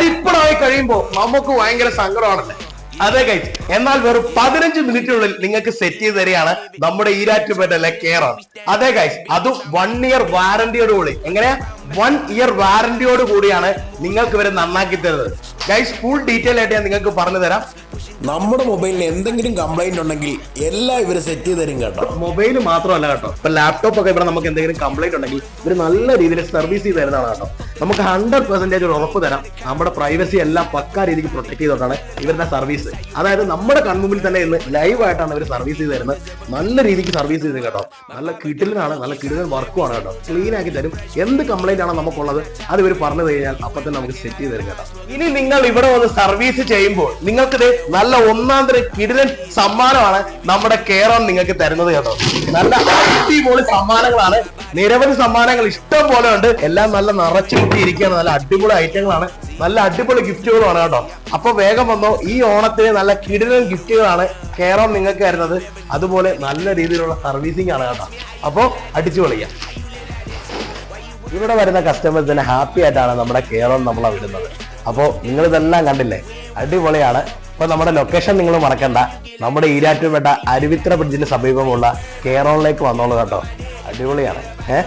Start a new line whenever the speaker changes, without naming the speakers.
കഴിയുമ്പോൾ നമുക്ക് ഭയങ്കര സങ്കടമാണല്ലേ? അതെ കൈ എന്നാൽ വെറും പതിനഞ്ച് മിനിറ്റിനുള്ളിൽ നിങ്ങൾക്ക് സെറ്റ് ചെയ്ത് തരികയാണ് നമ്മുടെ ഈരാറ്റുപേട്ടയിലെ കെയർ ഓൺ അതെ ഗൈസ് അതും വൺ ഇയർ വാറന്റിയോട് കൂടി. എങ്ങനെയാ? വൺ ഇയർ വാറന്റിയോട് കൂടിയാണ് നിങ്ങൾക്ക് ഇവരെ നന്നാക്കി തരുന്നത്. ഗൈസ് ഫുൾ ഡീറ്റെയിൽ ആയിട്ട് ഞാൻ നിങ്ങൾക്ക് പറഞ്ഞു തരാം.
നമ്മുടെ മൊബൈലിന് എന്തെങ്കിലും കംപ്ലൈന്റ് ഉണ്ടെങ്കിൽ എല്ലാം ഇവർ സെറ്റ് ചെയ്ത് തരും കേട്ടോ.
മൊബൈൽ മാത്രമല്ല കേട്ടോ. ഇപ്പൊ ലാപ്ടോപ്പ് ഒക്കെ ഇവിടെ നമുക്ക് എന്തെങ്കിലും കംപ്ലൈന്റ് ഉണ്ടെങ്കിൽ ഇവർ നല്ല രീതിയിൽ സർവീസ് ചെയ്ത് തരുന്നതാണ് കേട്ടോ. നമുക്ക് ഹൺഡ്രഡ് പെർസെന്റേജ് ഒരു ഉറപ്പ് തരാം. നമ്മുടെ പ്രൈവസി എല്ലാം പക്കാ രീതിക്ക് പ്രൊട്ടക്ട് ചെയ്തോട്ടാണ് ഇവരുടെ സർവീസ് അതായത് നമ്മുടെ കൺമുമ്പിൽ തന്നെ ഇന്ന് ലൈവ് ആയിട്ടാണ് ഇവർ സർവീസ് ചെയ്ത് തരുന്നത്. നല്ല രീതിക്ക് സർവീസ് ചെയ്ത് കേട്ടോ. നല്ല കിടിലനാണ് നല്ല കിടിലൻ വർക്കുമാണ് കേട്ടോ. ക്ലീൻ ആക്കി തരും. എന്ത് കംപ്ലൈന്റ് ആണോ നമുക്കുള്ളത് അത് ഇവർ പറഞ്ഞു കഴിഞ്ഞാൽ അപ്പൊ തന്നെ നമുക്ക് സെറ്റ് ചെയ്ത് തരും കേട്ടോ. ഇനി നിങ്ങൾ ഇവിടെ വന്ന് സർവീസ് ചെയ്യുമ്പോൾ നിങ്ങൾക്ക് നല്ല ഒന്നാം തരം കിടിലൻ സമ്മാനമാണ് നമ്മുടെ കേരളം നിങ്ങൾക്ക് തരുന്നത് കേട്ടോ. നല്ല അടിപൊളി സമ്മാനങ്ങളാണ്. നിരവധി സമ്മാനങ്ങൾ ഇഷ്ടം പോലെ ഉണ്ട്. എല്ലാം നല്ല നിറച്ചു കിട്ടിയിരിക്കുകയാണ്. നല്ല അടിപൊളി ഐറ്റങ്ങളാണ്. നല്ല അടിപൊളി ഗിഫ്റ്റുകളുമാണ് കേട്ടോ. അപ്പൊ വേഗം വന്നോ. ഈ ഓണത്തിന് നല്ല കിടിലൻ ഗിഫ്റ്റുകളാണ് കേരളം നിങ്ങൾക്ക് തരുന്നത്. അതുപോലെ നല്ല രീതിയിലുള്ള സർവീസിംഗ് ആണ് കേട്ടോ. അപ്പോ അടിച്ചു പൊളിക്കാം. ഇവിടെ വരുന്ന കസ്റ്റമേഴ്സിനെ ഹാപ്പി ആയിട്ടാണ് നമ്മുടെ കേരളം നമ്മളെ വിടുന്നത്. അപ്പോൾ നിങ്ങൾ ഇതെല്ലാം കണ്ടില്ലേ? അടിപൊളിയാണ്. അപ്പൊ നമ്മുടെ ലൊക്കേഷൻ നിങ്ങൾ മറക്കണ്ട. നമ്മുടെ ഈരാറ്റുപേട്ട അരുവിത്ര ബ്രിഡ്ജിന് സമീപമുള്ള കേരളത്തിലേക്ക് വന്നോളൂ കേട്ടോ. അടിപൊളിയാണ്. ഏഹ്